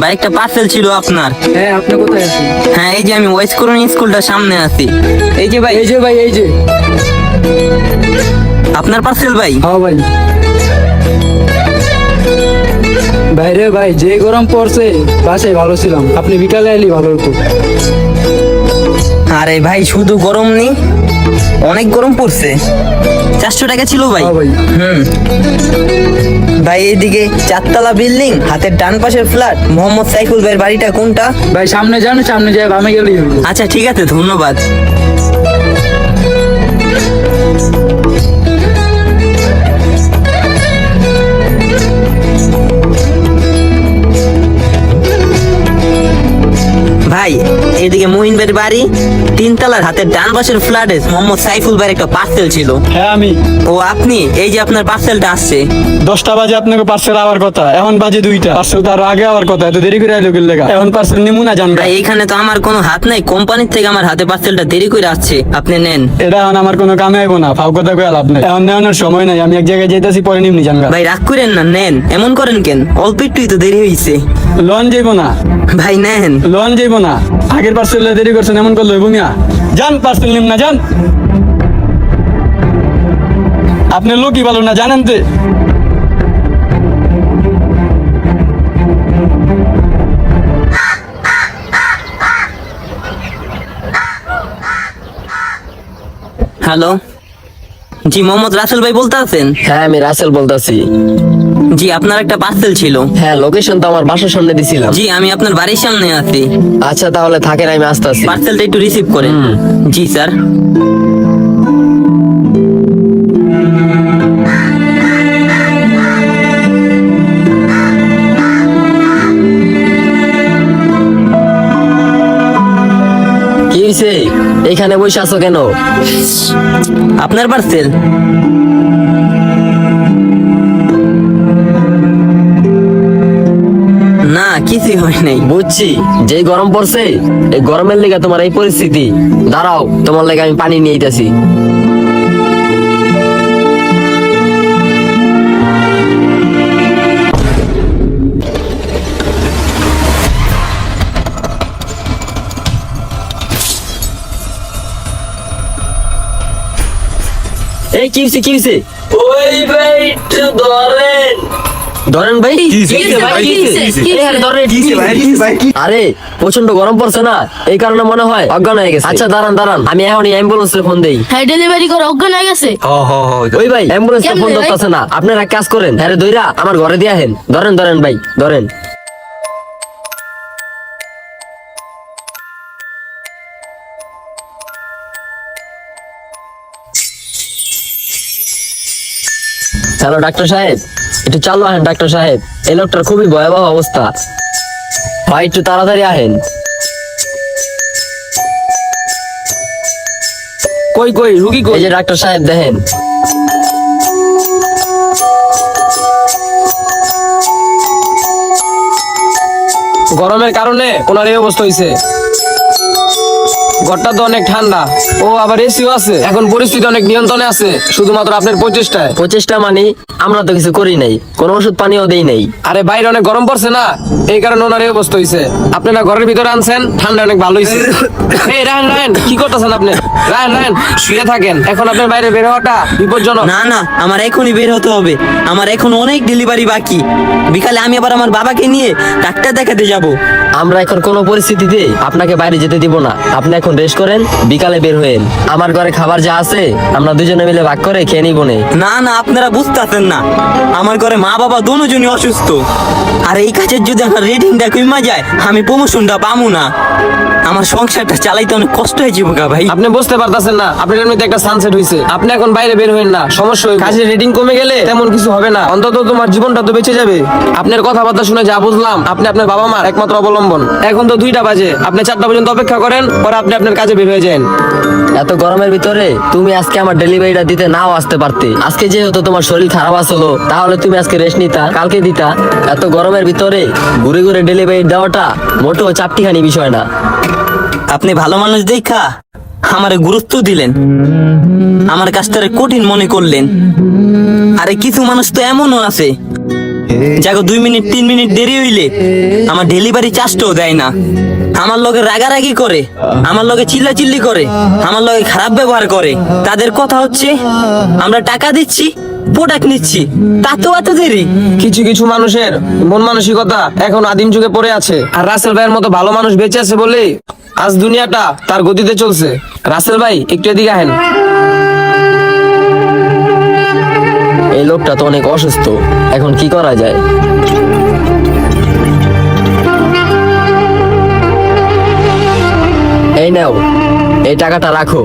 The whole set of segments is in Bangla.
ভাই একটা পার্সেল ছিল আপনার। হ্যাঁ আপনি কোথায় আছেন? হ্যাঁ এই যে আমি ওয়েস্ট করুন স্কুলটার সামনে আছি। এই যে ভাই। এই যে ভাই এই যে। আপনার পার্সেল ভাই? হ্যাঁ ভাই। বাইরে ভাই যে গরম পড়ছে বাসায় ভালো ছিলাম। আপনি বিকালে এলি ভালো হতো। আরে ভাই শুধু গরম নেই। অনেক গরম পড়ছে। চারশো টাকা ছিল ভাই। হ্যাঁ ভাই। হুম। ভাই এইদিকে চারতলা বিল্ডিং হাতের ডান পাশের ফ্ল্যাট। মোহাম্মদ সাইফুল ভাইয়ের বাড়িটা কোনটা? ভাই সামনে যান সামনে যায় বামে গেলেই আচ্ছা ঠিক আছে ধন্যবাদ। ভাই এদিকে মহিন ভাইয়ের বাড়ি তিনতলার হাতের ডান পাশের ফ্ল্যাটে মোহাম্মদ সাইফুল ভাইয়ের একটা পার্সেল ছিল। হ্যাঁ আমি। ও আপনি এই যে আপনার পার্সেলটা আসছে। দশটা বাজে আপনাকে পার্সেল আওয়ার কথা এখন বাজে দুইটা। পার্সেল তো আরও আগে আওয়ার কথা এত দেরি করে আইলো গেলে এখন পার্সেল নিমু না জানবা? ভাই এখানে তো আমার কোনো হাত নাই কোম্পানির থেকে আমার হাতে পার্সেলটা দেরি করে আসছে আপনি নেন। এটা এখন আমার কোনো কামে আইবো না ফাউ কথা কয়ে লাভ নাই। এখন নেওয়ানোর সময় নাই আমি এক জায়গায় যেতেছি পরে নিমনি জানবা ভাই রাগ করেন না নেন। এমন করেন কেন? অল্প একটুই তো দেরি হয়েছে লোন যাইবো না। ভাই নেন। লোন যাইবো না। আগের পার্সেল দেরি করছেন এমন করলে হইব যান পার্সেল নিম না যান। আপনি লোকই ভালো না জানেন তো। হ্যালো। জি মোহাম্মদ রাসেল ভাই বলতে আছেন? হ্যাঁ আমি রাসেল বলতেছি। জি আপনার একটা পার্সেল ছিল। হ্যাঁ লোকেশন তো আমার বাসার সামনে দিছিলাম। জি আমি আপনার বাড়ির সামনে আছি। আচ্ছা তাহলে থাকেন আমি আসতেছি। পার্সেলটা একটু রিসিভ করেন। জি স্যার। কি হয়েছে এখানে বসে আছো কেন? আপনার পার্সেল না কিছুই হয় নাই। বুঝছি। যে গরম পড়ছে এই গরমের লেগে তোমার এই পরিস্থিতি। দাঁড়াও তোমার লেগে আমি পানি নিয়ে আইতাছি। এই কি হইছে, কি হইছে? ওই ভাই একটু ধরেন। ধরেন ভাই আরে প্রচণ্ড গরম পড়ছে না? এই কারণে মনে হয় অজ্ঞান হয়ে গেছে। আচ্ছা দাঁড়ান দাঁড়ান। আমি এখন অ্যাম্বুলেন্সে ফোন দেই। হ্যাঁ ডেলিভারি করে অজ্ঞান হয়ে গেছে। ওই ভাই অ্যাম্বুলেন্সে ফোন ধরতেছে না। আপনারা কাজ করেন হ্যাঁ দইরা আমার ঘরে দিয়ে আহেন। ধরেন ধরেন ভাই ধরেন। হ্যালো ডাক্তার সাহেব। একটু চালু আহেন ডাক্তার সাহেব। এই লোকটার খুবই ভয়াবহ অবস্থা। ভাই একটু তাড়াতাড়ি আহেন। কই কই রুগী কই? যে ডাক্তার সাহেব দেখেন। গরমের কারণে ওনার এই অবস্থা হয়েছে ঘরটা তো অনেক ঠান্ডা। ও আবার এসিও আছে। এখন পরিস্থিতি অনেক নিয়ন্ত্রণে আছে শুধুমাত্র আপনার প্রচেষ্টায় প্রচেষ্টা মানে আমরা তো কিছু করি নাই কোনো ওষুধ পানিও দেই নাই। আরে বাইরে অনেক গরম পড়ছে না এই কারণে ওনার এই অবস্থা হয়েছে আপনারা ঘরের ভিতরে আনছেন ঠান্ডা অনেক ভালো হয়েছে এই রায়ন রায়ন কি করতেছেন আপনি? রায়ন রায়ন শুয়ে থাকেন। এখন আপনার বাইরে বের হওয়াটা বিপজ্জনক। না না আমার এখনই বের হতে হবে। আমার এখন অনেক ডেলিভারি বাকি। বিকালে আমি আবার আমার বাবাকে নিয়ে ডাক্তার দেখাতে যাব। আমরা এখন কোনো পরিস্থিতিতে আপনাকে বাইরে যেতে দিব না। আপনি এখন রেস্ট করেন বিকালে বের হয়েন। আমার ঘরে খাবার যা আছে আমরা দুজনে মিলে ভাগ করে খেয়ে নিব নে। না না আপনারা বুঝতেছেন না। আমার ঘরে মা বাবা দুজনই অসুস্থ। আর এই কাজের যদি আমার রেটিংটা কমা যায় আমি প্রমোশনটা পাবো না। আমার সংসারটা চালাইতে অনেক কষ্ট হয়ে যাব গা ভাই। আপনি বুঝতে পারতেছেন না আপনার এমনিতে একটা সানসেট হয়েছে আপনি এখন বাইরে বের হবেন না সমস্যা হয়ে কাজের রেটিং কমে গেলে তেমন কিছু হবে না। অন্তত তোমার জীবনটা তো বেঁচে যাবে। আপনার কথাবার্তা শুনে যা বুঝলাম আপনি আপনার বাবা মার একমাত্র অবলম্বন। এখন তো দুইটা বাজে আপনি চারটা পর্যন্ত অপেক্ষা করেন পরে আপনি আপনার কাজে বের হয়ে যান। এত গরমের ভিতরে তুমি আজকে আমার ডেলিভারিটা দিতে নাও আসতে পারতে। আজকে যেহেতু তোমার শরীর খারাপ আসলো তাহলে তুমি আজকে রেস্ট নিতা কালকে দিতা। এত গরমের ভিতরে ঘুরে ঘুরে ডেলিভারি দেওয়াটা মোটেও চাপটিখানি বিষয় না। আপনি ভালো মানুষ দেখা আমারে গুরুত্ব দিলেন। আমার কাজটারে কঠিন মনে করলেন। আরে কিছু মানুষ তো এমনও আছে। যাকে দুই মিনিট, তিন মিনিট দেরি হইলে আমার ডেলিভারি চার্জটাও দেয় না। আমার রাগারাগি করে, আমার লগে চিল্লাচিল্লি করে, আমার খারাপ ব্যবহার করে। তাদের কথা হচ্ছে, আমরা টাকা দিচ্ছি প্রোডাক্ট নিচ্ছি তাতেও এত দেরি? কিছু কিছু মানুষের মন মানসিকতা এখন আদিম যুগে পড়ে আছে। আর রাসেল ভাইয়ের মতো ভালো মানুষ বেঁচে আছে বলে আজ দুনিয়াটা তার গতিতে চলছে। রাসেল ভাই, একটু এদিকে আহেন। লোকটা তো অনেক অসুস্থ। এখন কি করা যায়? এই নাও, এই টাকাটা রাখো।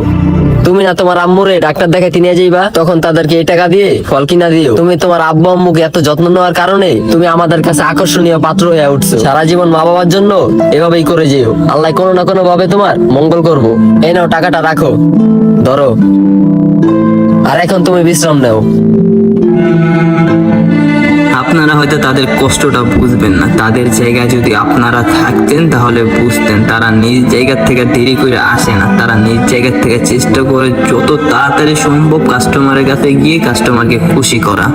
তুমি না তোমার আম্মুরে ডাক্তার দেখাইতে নিয়ে যাইবা, তখন তাদেরকে এই টাকা দিয়ে ফল কিনা দিও। তুমি তোমার আব্বু আম্মুকে এত যত্ন নেওয়ার কারণে তুমি আমাদের কাছে আকর্ষণীয় পাত্র হয়ে উঠছো। সারা জীবন মা বাবার জন্য এভাবেই করে যেও। আল্লাহ কোনো না কোনো ভাবে তোমার মঙ্গল করব। এই নাও, টাকাটা রাখো। ধরো। আর এখন তুমি বিশ্রাম নাও। আপনারা হয়তো তাদের কষ্টটা বুঝবেন না। তাদের জায়গায় যদি আপনারা থাকতেন, তাহলে বুঝতেন তারা নিজ জায়গা থেকে দেরি করে আসে না। তারা নিজ জায়গা থেকে চেষ্টা করে যত তাড়াতাড়ি সম্ভব কাস্টমারের কাছে গিয়ে কাস্টমারকে খুশি করা।